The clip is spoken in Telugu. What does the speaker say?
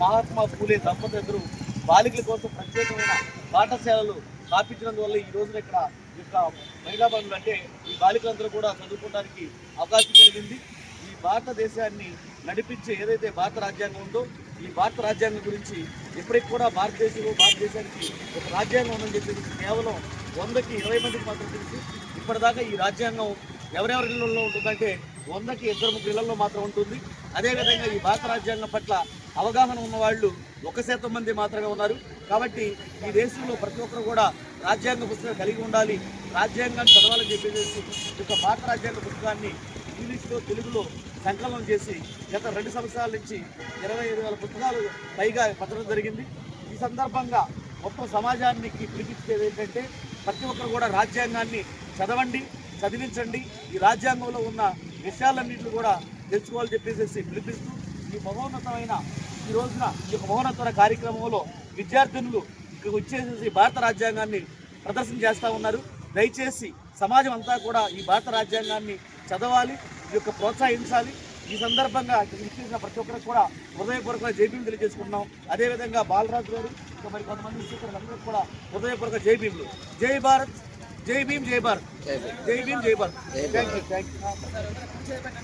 మహాత్మా పూలే దంపతులు బాలికల కోసం ప్రత్యేకమైన పాఠశాలలు స్థాపించినందువల్ల ఈ రోజున ఇక్కడ యొక్క మహిళా బంధువులు అంటే ఈ బాలికలందరూ కూడా చదువుకోవడానికి అవకాశం కలిగింది. ఈ భారతదేశాన్ని నడిపించే ఏదైతే భారత రాజ్యాంగం ఉందో ఈ భారత రాజ్యాంగం గురించి ఇప్పటికి కూడా భారతదేశంలో భారతదేశానికి ఒక రాజ్యాంగం ఉందని చెప్పేసి కేవలం వందకి ఇరవై మందికి మాత్రం తెలిసి. ఇప్పటిదాకా ఈ రాజ్యాంగం ఎవరెవరి ఇళ్ళలో ఉంటుందంటే వందకి ఇద్దరు ముగ్గురు ఇళ్ళలో మాత్రం ఉంటుంది. అదేవిధంగా ఈ భారత రాజ్యాంగం పట్ల అవగాహన ఉన్నవాళ్ళు ఒక శాతం మంది మాత్రమే ఉన్నారు. కాబట్టి ఈ దేశంలో ప్రతి ఒక్కరు కూడా రాజ్యాంగ పుస్తకం కలిగి ఉండాలి. రాజ్యాంగాన్ని చదవాలని చెప్పేసి ఒక యొక్క భారత రాజ్యాంగ పుస్తకాన్ని ఇంగ్లీష్లో తెలుగులో సంకలనం చేసి గత రెండు సంవత్సరాల నుంచి ఇరవై ఐదు వేల పుస్తకాలు పైగా పత్రం జరిగింది. ఈ సందర్భంగా మొత్తం సమాజానికి పిలిపించేది ఏంటంటే ప్రతి ఒక్కరు కూడా రాజ్యాంగాన్ని చదవండి చదివించండి. ఈ రాజ్యాంగంలో ఉన్న విషయాలన్నింటినీ కూడా తెలుసుకోవాలని చెప్పేసి పిలిపిస్తూ ఈ మహోన్నతమైన ఈ రోజున ఈ యొక్క మహోన్నతమైన కార్యక్రమంలో విద్యార్థినులు ఇక్కడ వచ్చేసేసి భారత రాజ్యాంగాన్ని ప్రదర్శన చేస్తూ ఉన్నారు. దయచేసి సమాజం అంతా కూడా ఈ భారత రాజ్యాంగాన్ని చదవాలి ఈ యొక్క ప్రోత్సహించాలి. ఈ సందర్భంగా ఇక్కడ ఇచ్చేసిన ప్రతి ఒక్కరికి కూడా హృదయపూర్వక జైబీలు తెలియజేసుకుంటున్నాం. అదేవిధంగా బాలరాజు గారు ఇంకా మరి కొంతమంది స్పీకర్లందరూ కూడా హృదయపూర్వక జై భీములు. జై భారత్ జై భీమ్ జై భారత్. జై భీమ్. జై Bharat. Thank you thank you